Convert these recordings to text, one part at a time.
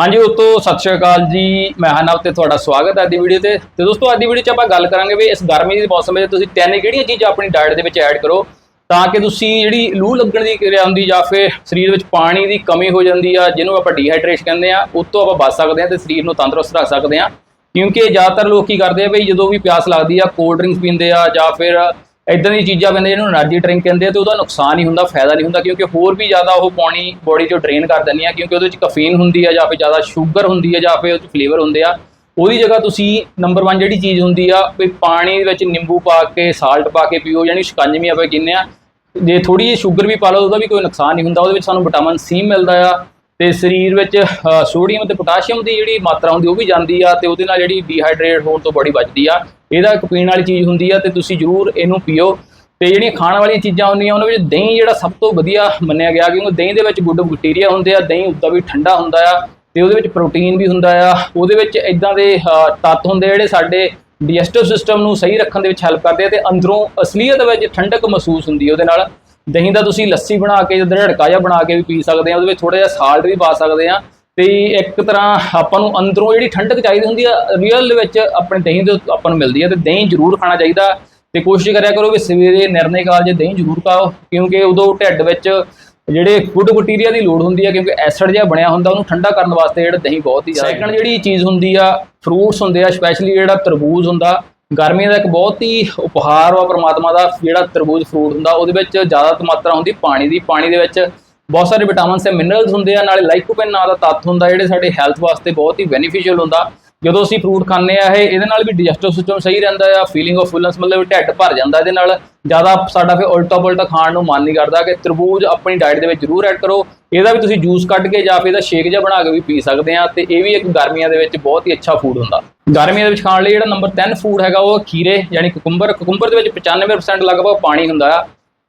ਹਾਂਜੀ ਉਤੋਂ ਸਤਿ ਸ਼੍ਰੀ ਅਕਾਲ ਜੀ। ਮੈਂ ਹਾਂ ਹਰਨਵ ਤੇ ਤੁਹਾਡਾ ਸਵਾਗਤ ਹੈ ਅੱਜ ਦੀ ਵੀਡੀਓ ਤੇ। ਤੇ ਦੋਸਤੋ, ਅੱਜ ਦੀ ਵੀਡੀਓ 'ਚ ਆਪਾਂ ਗੱਲ ਕਰਾਂਗੇ ਵੀ ਇਸ ਗਰਮੀ ਦੇ ਮੌਸਮ ਵਿੱਚ ਤੁਸੀਂ ਤਿੰਨ ਕਿਹੜੀਆਂ ਚੀਜ਼ਾਂ ਆਪਣੀ ਡਾਈਟ ਦੇ ਵਿੱਚ ਐਡ ਕਰੋ ਤਾਂ ਕਿ ਤੁਸੀਂ ਜਿਹੜੀ ਲੂ ਲੱਗਣ ਦੀ ਕਿਰਿਆ ਹੁੰਦੀ ਜਾਂ ਫਿਰ ਸਰੀਰ ਵਿੱਚ ਪਾਣੀ ਦੀ ਕਮੀ ਹੋ ਜਾਂਦੀ ਆ, ਜਿਹਨੂੰ ਆਪਾਂ ਡੀਹਾਈਡਰੇਸ਼ਨ ਕਹਿੰਦੇ ਆ ਉਸ ਤੋਂ ਆਪਾਂ ਬਚ ਸਕਦੇ ਆ ਤੇ ਸਰੀਰ ਨੂੰ ਤੰਦਰੁਸਤ ਰੱਖ ਸਕਦੇ ਆ। ਕਿਉਂਕਿ ਜ਼ਿਆਦਾਤਰ ਲੋਕ ਕੀ ਕਰਦੇ ਆ ਬਈ ਜਦੋਂ ਵੀ ਪਿਆਸ ਲੱਗਦੀ ਆ ਕੋਲਡ ਡਰਿੰਕਸ ਪੀਂਦੇ ਆ ਜਾਂ ਫਿਰ ਇਦਾਂ ਦੀ ਚੀਜ਼ਾਂ ਪੈਂਦੀਆਂ ਜਿਹਨੂੰ એનર્ਜੀ ਡਰਿੰਕ ਕਹਿੰਦੇ ਆ ਤੇ ਉਹਦਾ ਨੁਕਸਾਨ ਹੀ ਹੁੰਦਾ, ਫਾਇਦਾ ਨਹੀਂ ਹੁੰਦਾ ਕਿਉਂਕਿ ਹੋਰ ਵੀ ਜ਼ਿਆਦਾ ਉਹ ਪਾਣੀ ਬੋਡੀ ਚੋਂ ਡਰੇਨ ਕਰ ਦਿੰਦੀ ਦਿੰਦੀਆਂ ਕਿਉਂਕਿ ਉਹਦੇ ਵਿੱਚ ਕਫੀਨ ਹੁੰਦੀ ਆ ਜਾਂ ਫਿਰ ਜ਼ਿਆਦਾ ਸ਼ੂਗਰ ਹੁੰਦੀ ਆ ਜਾਂ ਫਿਰ ਉਹਦੇ ਫਲੇਵਰ ਹੁੰਦੇ ਆ, ਉਹਦੀ ਜਗ੍ਹਾ ਤੁਸੀਂ ਨੰਬਰ 1 ਜਿਹੜੀ ਚੀਜ਼ ਹੁੰਦੀ ਆ, ਵੀ ਪਾਣੀ ਦੇ ਵਿੱਚ ਨਿੰਬੂ ਪਾ ਕੇ ਸਾਲਟ ਪਾ ਕੇ ਪੀਓ, ਯਾਨੀ ਸ਼ਿਕੰਜਮੀ ਆਪਾਂ ਕਹਿੰਦੇ ਆ, ਜੇ ਥੋੜੀ ਜਿਹੀ ਸ਼ੂਗਰ ਵੀ ਪਾ ਲਓ ਉਹਦਾ ਵੀ ਕੋਈ ਨੁਕਸਾਨ ਨਹੀਂ ਹੁੰਦਾ, ਉਹਦੇ ਵਿੱਚ ਸਾਨੂੰ ਵਿਟਾਮਿਨ ਸੀ ਮਿਲਦਾ ਆ ਤੇ ਸਰੀਰ ਵਿੱਚ ਸੋਡੀਅਮ ਤੇ ਪੋਟਾਸ਼ੀਅਮ ਦੀ ਜਿਹੜੀ ਮਾਤਰਾ ਹੁੰਦੀ, ਉਹ ਵੀ ਜਾਂਦੀ ਆ ਤੇ ਉਹਦੇ ਨਾਲ ਜਿਹੜੀ ਡੀਹਾਈਡਰੇਟ ਹੋਣ ਤੋਂ ਬੜੀ ਬਚਦੀ ਆ। ਇਹਦਾ ਇੱਕ ਪੀਣ ਵਾਲੀ ਚੀਜ਼ ਹੁੰਦੀ ਆ ਤੇ ਤੁਸੀਂ ਜ਼ਰੂਰ ਇਹਨੂੰ ਪੀਓ। ਤੇ ਜਿਹੜੀਆਂ ਖਾਣ ਵਾਲੀਆਂ ਚੀਜ਼ਾਂ ਹੁੰਦੀਆਂ, ਉਹਨਾਂ ਵਿੱਚ ਦਹੀਂ ਜਿਹੜਾ ਸਭ ਤੋਂ ਵਧੀਆ ਮੰਨਿਆ ਗਿਆ, ਕਿਉਂਕਿ ਦਹੀਂ ਦੇ ਵਿੱਚ ਗੁੱਡ ਬੈਕਟੀਰੀਆ ਹੁੰਦੇ ਆ, ਦਹੀਂ ਉੱਦਾਂ ਵੀ ਠੰਡਾ ਹੁੰਦਾ ਆ ਤੇ ਉਹਦੇ ਵਿੱਚ ਪ੍ਰੋਟੀਨ ਵੀ ਹੁੰਦਾ ਆ। ਉਹਦੇ ਵਿੱਚ ਇਦਾਂ ਦੇ ਤੱਤ ਹੁੰਦੇ ਆ ਜਿਹੜੇ ਸਾਡੇ ਡਾਈਜੈਸਟਿਵ ਸਿਸਟਮ ਨੂੰ ਸਹੀ ਰੱਖਣ ਦੇ ਵਿੱਚ ਹੈਲਪ ਕਰਦੇ ਆ ਤੇ ਅੰਦਰੋਂ ਅਸਲੀਅਤ ਵਿੱਚ ਠੰਡਕ ਮਹਿਸੂਸ ਹੁੰਦੀ ਹੈ ਉਹਦੇ ਨਾਲ। ਦਹੀਂ ਦਾ ਤੁਸੀਂ ਲੱਸੀ ਬਣਾ ਕੇ ਜਦੋਂ ਢੜਕਾ ਜਿਹਾ ਬਣਾ ਕੇ ਵੀ ਪੀ ਸਕਦੇ ਆ ਉਹਦੇ ਵਿੱਚ ਥੋੜਾ ਜਿਹਾ ਸਾਲਟ ਵੀ ਪਾ ਸਕਦੇ ਆ। ਤੇ ਇੱਕ ਤਰ੍ਹਾਂ ਆਪਾਂ ਨੂੰ ਅੰਦਰੋਂ ਜਿਹੜੀ ਠੰਡਕ ਚਾਹੀਦੀ ਹੁੰਦੀ ਆ ਰੀਅਲ ਵਿੱਚ ਆਪਣੇ ਦਹੀਂ ਦੇ ਆਪਾਂ ਨੂੰ ਮਿਲਦੀ ਆ ਤੇ ਦਹੀਂ ਜ਼ਰੂਰ ਖਾਣਾ ਚਾਹੀਦਾ। ਤੇ ਕੋਸ਼ਿਸ਼ ਕਰਿਆ ਕਰੋ ਵੀ ਸਵੇਰੇ ਨਿਰਣੇ ਕਾਲ ਜੇ ਦਹੀਂ ਜ਼ਰੂਰ ਖਾਓ ਕਿਉਂਕਿ ਉਦੋਂ ਢਿੱਡ ਵਿੱਚ ਜਿਹੜੇ ਗੁੱਡ ਬੈਕਟੀਰੀਆ ਦੀ ਲੋੜ ਹੁੰਦੀ ਆ ਕਿਉਂਕਿ ਐਸਿਡ ਜਿਹਾ ਬਣਿਆ ਹੁੰਦਾ ਉਹਨੂੰ ਠੰਡਾ ਕਰਨ ਵਾਸਤੇ ਜਿਹੜਾ ਦਹੀਂ ਬਹੁਤ ਹੀ ਜ਼ਿਆਦਾ ਸੈਕੰਡ ਜਿਹੜੀ ਚੀਜ਼ ਹੁੰਦੀ ਆ ਫਰੂਟਸ ਹੁੰਦੇ ਆ ਸਪੈਸ਼ਲੀ ਜਿਹੜਾ ਤਰਬੂਜ ਹੁੰਦਾ ਗਰਮੀਆਂ ਦਾ ਇੱਕ ਬਹੁਤ ਹੀ ਉਪਹਾਰ ਵਾ ਪਰਮਾਤਮਾ ਦਾ, ਜਿਹੜਾ ਤਰਬੂਜ ਫਰੂਟ ਹੁੰਦਾ, ਉਹਦੇ ਵਿੱਚ ਜ਼ਿਆਦਾ ਮਾਤਰਾ ਹੁੰਦੀ ਪਾਣੀ ਦੀ। ਪਾਣੀ ਦੇ ਵਿੱਚ ਬਹੁਤ ਸਾਰੇ ਵਿਟਾਮਿਨਸ ਤੇ ਮਿਨਰਲਸ ਹੁੰਦੇ ਆ, ਨਾਲੇ ਲਾਈਕੋਪੇਨ ਨਾਂ ਦਾ ਤੱਤ ਹੁੰਦਾ, ਜਿਹੜੇ ਸਾਡੇ ਹੈਲਥ ਵਾਸਤੇ ਬਹੁਤ ਹੀ ਬੈਨੀਫੀਸ਼ੀਅਲ ਹੁੰਦਾ। ਜਦੋਂ ਅਸੀਂ ਫਰੂਟ ਖਾਂਦੇ ਆ ਇਹ ਇਹਦੇ ਨਾਲ ਵੀ ਡਾਈਜੈਸਟਿਵ ਸਿਸਟਮ ਸਹੀ ਰਹਿੰਦਾ ਆ ਫੀਲਿੰਗ ਆਫ ਫੁੱਲਨੈਸ ਮਤਲਬ ਢਿੱਡ ਭਰ ਜਾਂਦਾ ਇਹਦੇ ਨਾਲ। ਜ਼ਿਆਦਾ ਸਾਡਾ ਫਿਰ ਉਲਟਾ ਪੁਲਟਾ ਖਾਣ ਨੂੰ ਮਨ ਨਹੀਂ ਕਰਦਾ ਕਿ ਤਰਬੂਜ ਆਪਣੀ ਡਾਈਟ ਦੇ ਵਿੱਚ ਜ਼ਰੂਰ ਐਡ ਕਰੋ। ਇਹਦਾ ਵੀ ਤੁਸੀਂ ਜੂਸ ਕੱਢ ਕੇ ਜਾਂ ਫਿਰ ਇਹਦਾ ਸ਼ੇਕ ਜਿਹਾ ਬਣਾ ਕੇ ਵੀ ਪੀ ਸਕਦੇ ਆ ਤੇ ਇਹ ਵੀ ਇੱਕ ਗਰਮੀਆਂ ਦੇ ਵਿੱਚ ਬਹੁਤ ਹੀ ਅੱਛਾ ਫੂਡ ਹੁੰਦਾ। ਗਰਮੀਆਂ ਦੇ ਵਿੱਚ ਖਾਣ ਲਈ ਜਿਹੜਾ ਨੰਬਰ 10 ਫੂਡ ਹੈਗਾ ਉਹ ਖੀਰੇ ਯਾਨੀ ਕੁਕੁੰਬਰ ਕੁਕੁੰਬਰ ਦੇ ਵਿੱਚ 95% ਲਗਭਗ ਪਾਣੀ ਹੁੰਦਾ ਆ।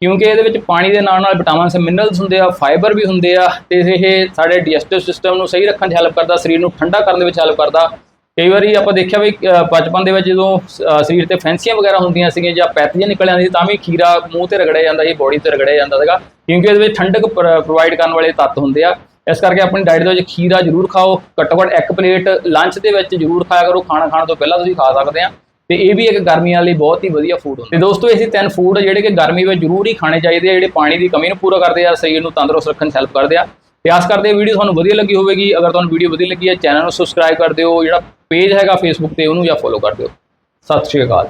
ਕਿਉਂਕਿ ਇਹਦੇ ਵਿੱਚ ਪਾਣੀ ਦੇ ਨਾਲ ਨਾਲ ਵਿਟਾਮਿਨਸ ਮਿਨਰਲਸ ਹੁੰਦੇ ਆ ਫਾਈਬਰ ਵੀ ਹੁੰਦੇ ਆ ਤੇ ਇਹ ਸਾਡੇ ਡਾਈਜੈਸਟਿਵ ਸਿਸਟਮ ਨੂੰ ਸਹੀ ਰੱਖਣ 'ਚ ਹੈਲਪ ਕਰਦਾ, ਸਰੀਰ ਨੂੰ ਠੰਡਾ ਕਰਨ ਦੇ ਵਿੱਚ ਹੈਲਪ ਕਰਦਾ। ਕਈ ਵਾਰੀ ਆਪਾਂ ਦੇਖਿਆ ਵੀ ਬਚਪਨ ਦੇ ਵਿੱਚ ਜਦੋਂ ਅ, ਸਰੀਰ ਤੇ ਫੈਂਸੀਆਂ ਵਗੈਰਾ ਹੁੰਦੀਆਂ ਸੀਗੀਆਂ ਜਾਂ ਪੈਥੀਆਂ ਨਿਕਲ ਆਉਂਦੀ ਸੀ ਤਾਂ ਵੀ ਖੀਰਾ ਮੂੰਹ ਤੇ ਰਗੜਿਆ ਜਾਂਦਾ ਸੀ ਬੋਡੀ ਤੇ ਰਗੜਿਆ ਜਾਂਦਾ ਸੀਗਾ ਕਿਉਂਕਿ ਇਹਦੇ ਵਿੱਚ ਠੰਡਕ ਪ੍ਰੋਵਾਈਡ ਕਰਨ ਵਾਲੇ ਤੱਤ ਹੁੰਦੇ ਆ। ਇਸ ਕਰਕੇ ਆਪਣੀ ਡਾਈਟ ਦੇ ਵਿੱਚ ਖੀਰਾ ਜ਼ਰੂਰ ਖਾਓ ਘੱਟੋ ਘੱਟ ਇੱਕ ਪਲੇਟ ਲੰਚ ਦੇ ਵਿੱਚ ਜ਼ਰੂਰ ਖਾਇਆ ਕਰੋ ਖਾਣਾ ਖਾਣ ਤੋਂ ਪਹਿਲਾਂ ਤੁਸੀਂ ਖਾ ਸਕਦੇ ਆ। ਤੇ ਇਹ ਵੀ ਇੱਕ ਗਰਮੀਆਂ ਲਈ ਬਹੁਤ ਹੀ ਵਧੀਆ ਫੂਡ ਹੁੰਦਾ। ਤੇ ਦੋਸਤੋ ਇਹ ਸੀ ਤਿੰਨ ਫੂਡ ਜਿਹੜੇ ਕਿ ਗਰਮੀ ਵਿੱਚ ਜ਼ਰੂਰ ਹੀ ਖਾਣੇ ਚਾਹੀਦੇ ਆ ਜਿਹੜੇ ਪਾਣੀ ਦੀ ਕਮੀ ਨੂੰ ਪੂਰਾ ਕਰਦੇ ਆ ਸਰੀਰ ਨੂੰ ਤੰਦਰੁਸਤ ਰੱਖਣ 'ਚ ਹੈਲਪ ਕਰਦੇ ਆ। ਤੇ ਆਸ ਕਰਦੇ ਆ ਵੀਡੀਓ ਤੁਹਾਨੂੰ ਵਧੀਆ ਲੱਗੀ ਹੋਵੇਗੀ। ਅਗਰ ਤੁਹਾਨੂੰ ਵੀਡੀਓ ਵਧੀਆ ਲੱਗੀ ਹੈ, ਚੈਨਲ ਨੂੰ ਸਬਸਕ੍ਰਾਈਬ ਕਰ ਦਿਓ। ਜਿਹੜਾ ਪੇਜ ਹੈਗਾ ਫੇਸਬੁੱਕ ਤੇ, ਉਹਨੂੰ ਜਾਂ ਫੋਲੋ ਕਰ ਦਿਓ। ਸਤਿ ਸ਼੍ਰੀ ਅਕਾਲ।